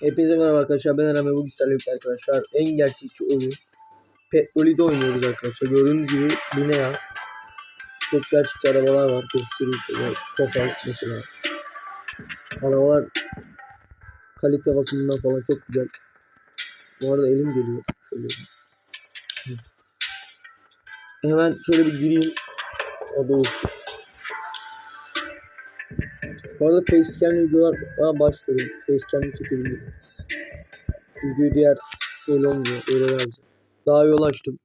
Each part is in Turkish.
Hepinize merhaba arkadaşlar ben Eren ve bugün sizlerle birlikte arkadaşlar en gerçekçi oyun Petroli'de oynuyoruz arkadaşlar gördüğünüz gibi Linea Çok gerçekçi arabalar var gösteriyor şöyle Tofaş mesela. Arabalar kalite bakımından falan çok güzel. Bu arada elim geliyor şöyle. Hemen şöyle bir gireyim. O da olsun bu arada facecam videolar başlıyorum. Facecam'ı çekebilirim. Çünkü diğer şeyle olmuyor. Öyle yazacağım. Daha yol açtım.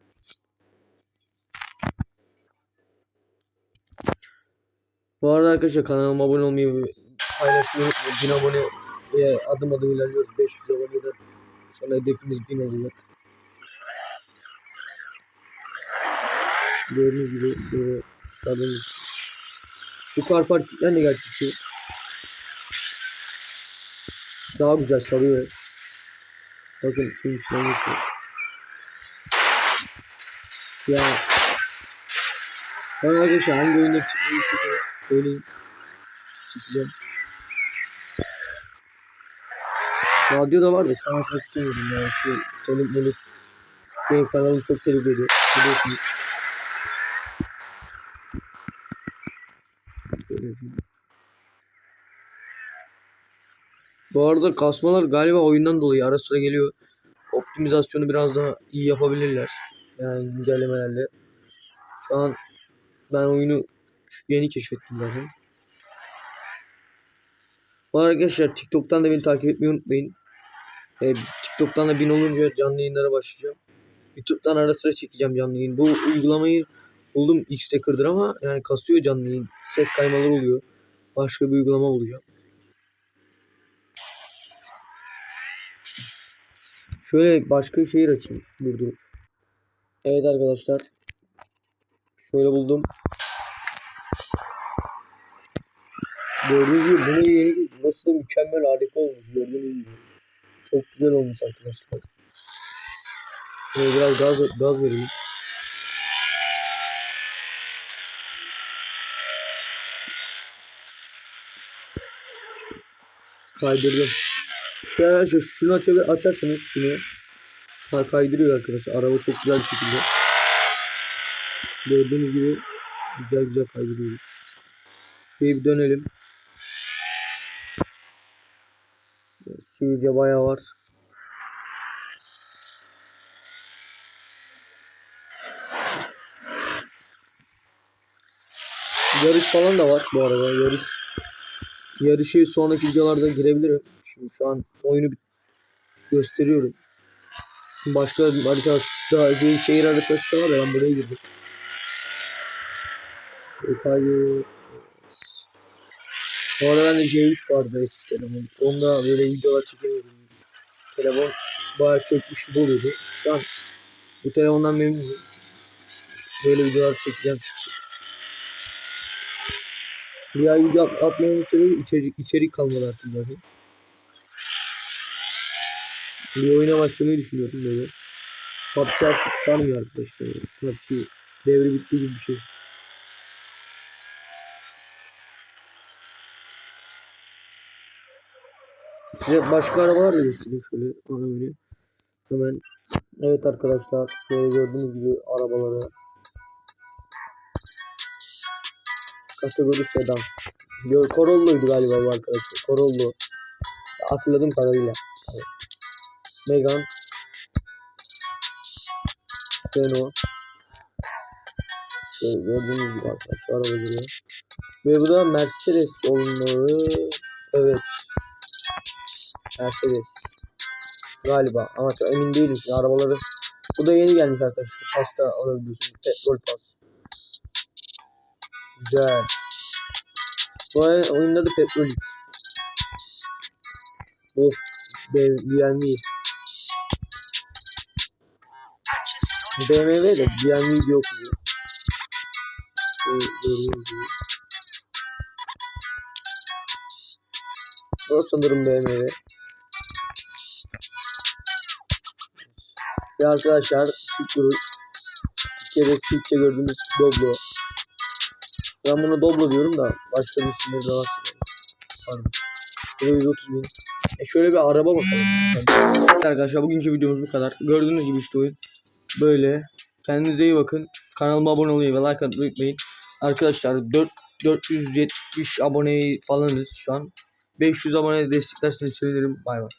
Bu arada arkadaşlar kanalıma abone olmayı paylaşmayı unutmayın. 1000 abone ve adım adım ilerliyoruz. 500 aboneden sonra hedefimiz 1000 olacak. Gördüğünüz gibi şöyle sadece bu kar parkler de gerçekçi. Daha güzel sarıyor. Bakın suyun içine geçiyor. Ya. Ben arkadaşlar hangi oyunda çıkmayı istiyorsanız söyleyin. Çıkacağım. Radyo da var da şu an açmak istemiyorum ya. Şu telif melif. Benim kanalım çok ediyor. Biliyorsunuz. Şöyle yapayım. Bu arada kasmalar galiba oyundan dolayı ara sıra geliyor. Optimizasyonu biraz daha iyi yapabilirler. Yani güncellemelerle. Şu an ben oyunu yeni keşfettim zaten. Bu arkadaşlar TikTok'tan da beni takip etmeyi unutmayın. Ee, TikTok'tan da bin olunca canlı yayınlara başlayacağım. YouTube'dan ara sıra çekeceğim canlı yayın. Bu uygulamayı buldum X-Tracker'dır ama yani kasıyor canlı yayın. Ses kaymaları oluyor. Başka bir uygulama bulacağım. Şöyle başka bir şehir açayım durdurup. Evet arkadaşlar. Şöyle buldum. Gördüğünüz gibi bunu yeni nasıl mükemmel harika olmuş gördüğünüz gibi. Çok güzel olmuş arkadaşlar. Şöyle biraz gaz, gaz vereyim. Kaydırdım. Arkadaşlar şunu açabilir, açarsanız şunu kaydırıyor arkadaşlar. Araba çok güzel bir şekilde. Gördüğünüz gibi güzel güzel kaydırıyoruz. Şuraya bir dönelim. Sivilce bayağı var. Yarış falan da var bu arada. Yarış yarışı sonraki videolarda girebilirim. Şimdi şu an oyunu gösteriyorum. Başka harita daha şey, şehir haritası da var ya ben buraya girdim. Detaylı. Bu arada bende J3 vardı eski telefon. Onda böyle videolar çekemiyordum. Telefon bayağı çökmüş gibi oluyordu. Şu an bu telefondan memnunum. Böyle videolar çekeceğim sık. Diğer video at atmamın sebebi içerik, içerik kalmadı artık zaten. Bir oyuna başlamayı düşünüyorum böyle. PUBG artık sarmıyor arkadaşlar. PUBG devri bitti gibi bir şey. Size başka arabalar da göstereyim şöyle arabayı. Hemen. Evet arkadaşlar şöyle gördüğünüz gibi arabaları. Kategori sedan. Corolla'ydı galiba bu arkadaşlar. Corolla. Hatırladığım kadarıyla. Evet. Megan. Renault. Şöyle gördüğünüz gibi arkadaşlar araba geliyor. Ve bu da Mercedes olmalı. Evet. Mercedes. Galiba ama çok emin değilim arabaları. Bu da yeni gelmiş arkadaşlar. Pasta alabiliyorsunuz. Petrol pas. Güzel. Bu oyunda da petrol. Of. BMW. BMW de? Gördüğünüz gibi. O sanırım BMW. Ve arkadaşlar Türkçe, Türkiye'de Türkçe gördüğümüz Doblo. Ben buna Doblo diyorum da başka bir isimleri de var. Pardon. Bu da 130 bin. E şöyle bir araba bakalım. Arkadaşlar bugünkü videomuz bu kadar. Gördüğünüz gibi işte oyun. Böyle. Kendinize iyi bakın. Kanalıma abone olmayı ve like atmayı unutmayın. Arkadaşlar 4 470 abone falanız şu an. 500 abone desteklerseniz sevinirim. Bay bay.